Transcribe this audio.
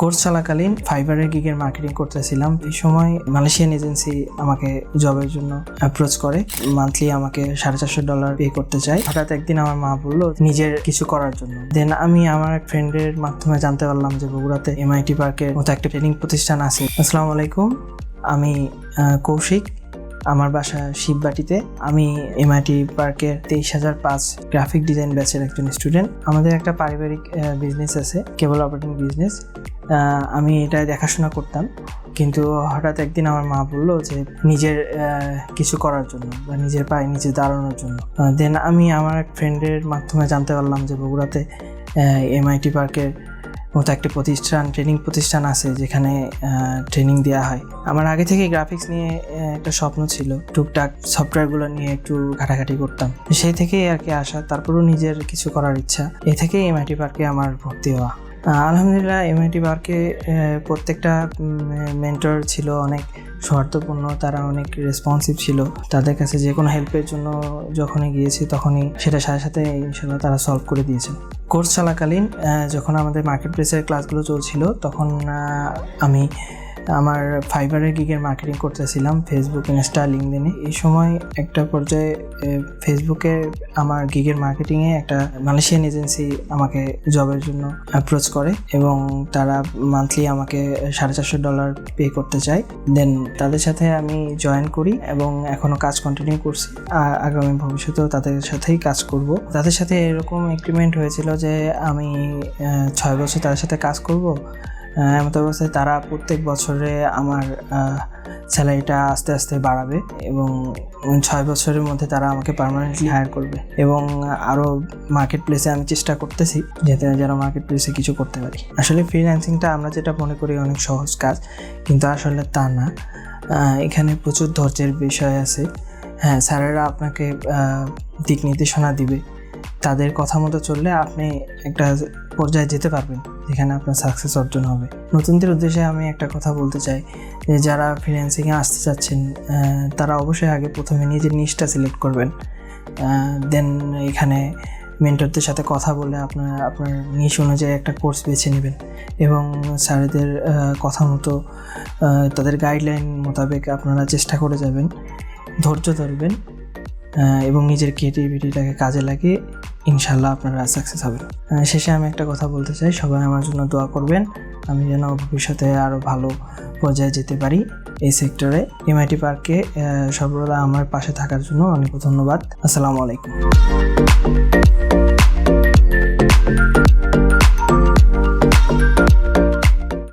Course চলাকালীন ফাইবারের গিগের মার্কেটিং করতেছিলাম। এই সময় মালয়েশিয়ান এজেন্সি আমাকে জবের জন্য অ্যাপ্রোচ করে। মান্থলি আমাকে সাড়ে চারশো ডলার পে করতে চাই হঠাৎ একদিন আমার মা বলল, নিজের কিছু করার জন্য। দেন আমি আমার এক ফ্রেন্ডের মাধ্যমে জানতে পারলাম যে বগুড়াতে এমআইটি পার্কের মতো একটা ট্রেনিং প্রতিষ্ঠান আছে। আসসালামু আলাইকুম, আমি কৌশিক। আমার বাসা শিববাটিতে। আমি এমআইটি পার্কের তেইশ হাজার পাঁচ গ্রাফিক ডিজাইন ব্যাচের একজন স্টুডেন্ট আমাদের একটা পারিবারিক বিজনেস আছে কেবল অপারেটিং বিজনেস আমি এটা দেখাশোনা করতাম। কিন্তু হঠাৎ একদিন আমার মা বলল যে নিজের কিছু করার জন্য বা নিজের পায়ে নিজে দাঁড়ানোর জন্য। দেন আমি আমার এক ফ্রেন্ডের মাধ্যমে জানতে পারলাম যে বগুড়াতে এমআইটি পার্কের মতো একটা প্রতিষ্ঠান ট্রেনিং প্রতিষ্ঠান আছে যেখানে ট্রেনিং দেওয়া হয়। আমার আগে থেকে গ্রাফিক্স নিয়ে একটা স্বপ্ন ছিল। টুকটাক সফটওয়্যারগুলো নিয়ে একটু ঘাটাঘাটি করতাম। সেই থেকেই আর কি আসা, তারপরেও নিজের কিছু করার ইচ্ছা। এ থেকেই এমআইটি পার্কে আমার ভর্তি হওয়া। আলহামদুলিল্লাহ এমআইটি পার্কে প্রত্যেকটা মেন্টর ছিল অনেক স্বার্থপূর্ণ, তারা অনেক রেসপন্সিভ ছিল। তাদের কাছে যে কোনো হেল্পের জন্য যখনই গিয়েছি, তখনই সেটা সাথে সাথে ইনশাল্লাহ তারা সলভ করে দিয়েছে। কোর্স চলাকালীন যখন আমাদের মার্কেট প্লেসের ক্লাসগুলো চলছিল, তখন আমি আমার ফাইবারের গিগের মার্কেটিং করতেছিলাম ফেসবুক ইনস্টা লিঙ্কডিনে এই সময় একটা পর্যায়ে ফেসবুকে আমার গিগের মার্কেটিংয়ে একটা মালয়েশিয়ান এজেন্সি আমাকে জবের জন্য অ্যাপ্রোচ করে এবং তারা মান্থলি আমাকে সাড়ে চারশো ডলার পে করতে চায়। দেন তাদের সাথে আমি জয়েন করি এবং এখনও কাজ কন্টিনিউ করছি। আগামী ভবিষ্যতেও তাদের সাথেই কাজ করব। তাদের সাথে এরকম এগ্রিমেন্ট হয়েছিল যে আমি ছয় বছর তাদের সাথে কাজ করব। এমত অবস্থায় তারা প্রত্যেক বছরে আমার স্যালারিটা আস্তে আস্তে বাড়াবে এবং ছয় বছরের মধ্যে তারা আমাকে পার্মানেন্টলি হায়ার করবে এবং আরও মার্কেট প্লেসে আমি চেষ্টা করতেছি যাতে যেন মার্কেট প্লেসে কিছু করতে পারি। আসলে ফ্রিল্যান্সিংটা আমরা যেটা মনে করি অনেক সহজ কাজ, কিন্তু আসলে তা না। এখানে প্রচুর ধৈর্যের বিষয় আছে। হ্যাঁ স্যারেরা আপনাকে দিক নির্দেশনা দিবে। তাদের কথা মতো চললে আপনি একটা পর্যায়ে যেতে পারবেন। যেখানে আপনার সাকসেস অর্জন হবে। নতুনদের উদ্দেশ্যে আমি একটা কথা বলতে চাই যে, যারা ফ্রিল্যান্সিংয়ে আসতে চাচ্ছেন তারা অবশ্যই আগে প্রথমে নিজের নিশটা সিলেক্ট করবেন। দেন এখানে মেন্টরদের সাথে কথা বলে আপনার আপনার নিশ অনুযায়ী একটা কোর্স বেছে নেবেন এবং স্যারেদের কথা মতো তাদের গাইডলাইন মোতাবেক আপনারা চেষ্টা করে যাবেন, ধৈর্য ধরবেন। এবং নিজের ক্রিয়েটিভিটিটাকে কাজে লাগিয়ে ইনশাল্লাহ আপনারা সাকসেস হবেন। শেষে আমি একটা কথা বলতে চাই, সবাই আমার জন্য দোয়া করবেন, আমি যেন ভবিষ্যতে আরও ভালো পর্যায়ে যেতে পারি এই সেক্টরে এমআইটি পার্কে সর্বদা আমার পাশে থাকার জন্য অনেক ধন্যবাদ। আসসালামু আলাইকুম।